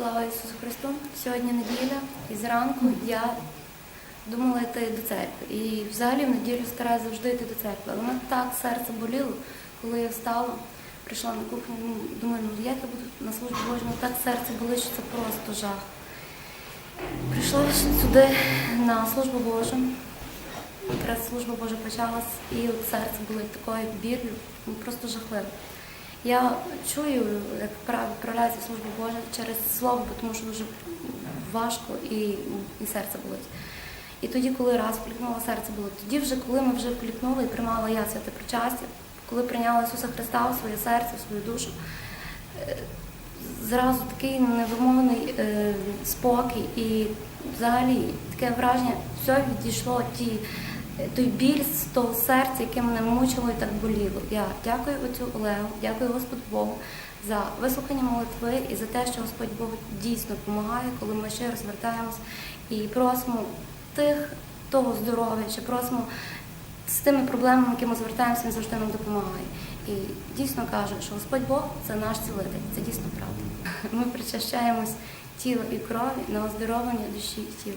Слава Ісусу Христу! Сьогодні неділя, і зранку я думала йти до церкви. І взагалі в неділю стараюся завжди йти до церкви. Але мене так серце боліло, коли я встала, прийшла на кухню, ну, думаю, ну як я буду на службі Божій, ну так серце болить, що це просто жах. Прийшла сюди на службу Божу. Якраз служба Божа почалась, і от серце було такою біллю, ну, просто жахливо. Я чую, як відправляється служба Божа через слово, тому що дуже важко і, і серце болить. І тоді, коли раз вклікнула серце було, тоді вже, коли ми вже вклікнули і приймала я святе причастя, коли прийняла Ісуса Христа в своє серце, в свою душу, е, зразу такий невимовний е, спокій і взагалі таке враження, все відійшло ті, той біль з того серця, яке мене мучило і так боліло. Я дякую отцю Олегу, дякую Господу Богу за вислухання молитви і за те, що Господь Бог дійсно допомагає, коли ми ще розвертаємось і просимо тих того здоров'я, чи просимо з тими проблемами, якими звертаємося, він завжди нам допомагає. І дійсно кажу, що Господь Бог це наш цілитель, це дійсно правда. Ми причащаємось тіла і крові на оздоровлення душі і тіла.